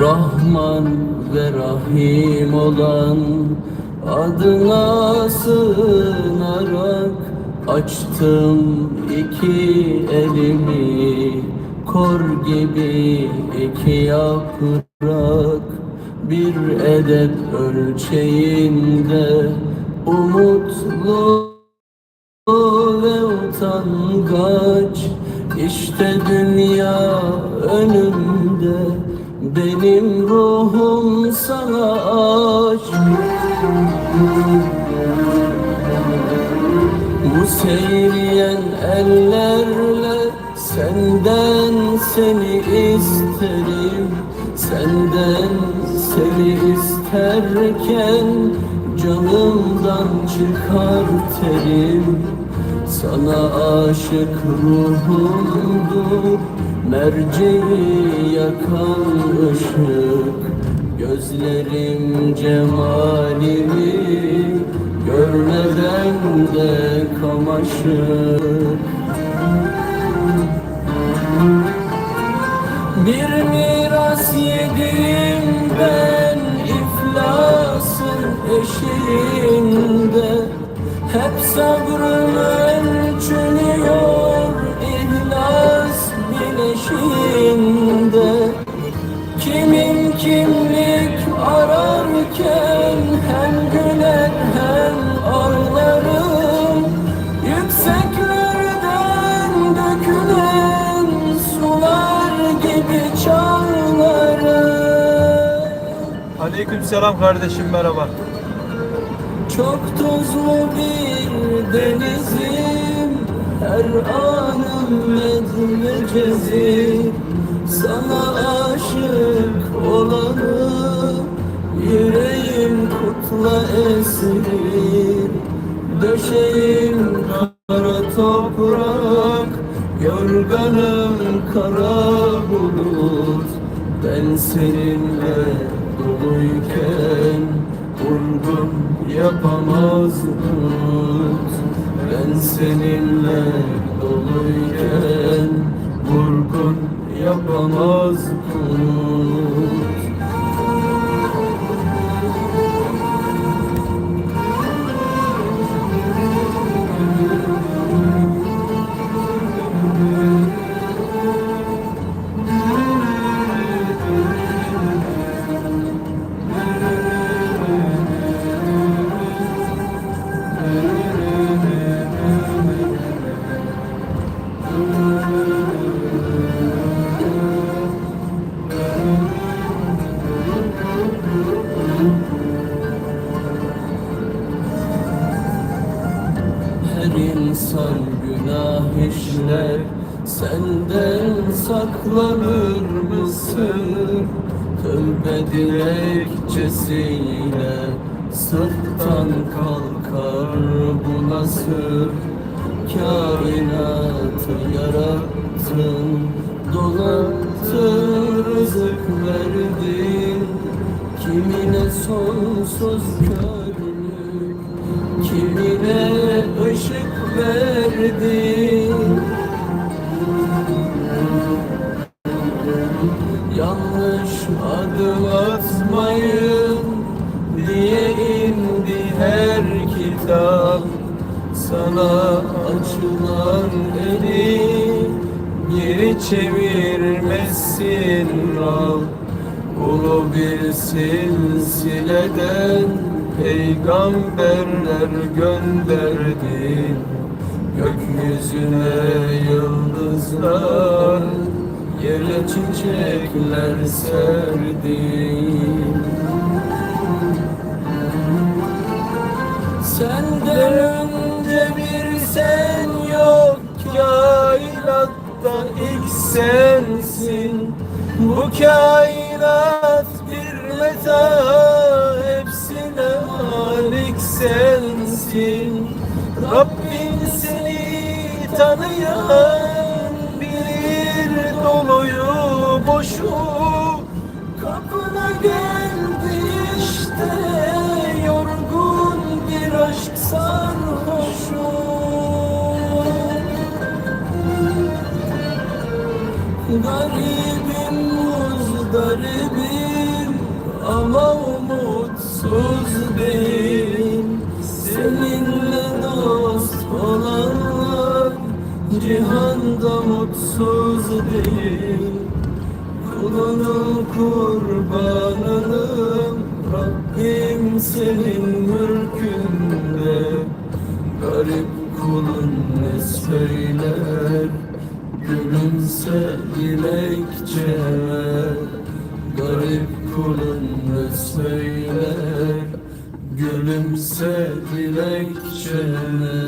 Rahman ve Rahim olan adına sığınarak açtım iki elimi kor gibi iki yaprak. Bir edep ölçeğinde umutlu ve utangaç. İşte dünya önümde benim ruhum sana aç. Bu seyreyen ellerle senden seni isterim. Senden seni isterken canımdan çıkar terim Sana aşık ruhumdur Merceği yakan ışık Gözlerim cemalini Görmeden de kamaşır Bir miras yedim ben iflasın eşiğinde. Hep sabrım Aleykümselam kardeşim merhaba. Çok tuzlu bir denizim Her anım medmecezim Sana aşık olanı Yüreğim kutla esir Döşeğim kara toprak Yorganım kara bulut. Ben seninle doluyken Vurgun yapamaz umut Ben seninle doluyken Vurgun yapamaz Saklanır mısın? Tövbe dilekçesiyle Sırttan kalkar bu nasır. Kainatı yarattın Donattın rızık verdin Kimine sonsuz körlük Kimine ışık verdin kitap Sana açılan eli geri çevirmesin. Rab Ulu bir silsileden peygamberler gönderdin. Gökyüzüne yıldızlar Yere çiçekler serdin sensin. Bu kainat bir meta Hepsine malik sensin. Rabbin seni tanıyan Bilir doluyu boşu Garibim muzdaribim ama umutsuz değilim. Seninle dost olanlar cihanda mutsuz değil Kulunun kurbanınım Rabbim senin mülkünde. Garip kulun ne söyler? Gülümse dilekçeme Garip kulun ne söyler Gülümse dilekçeme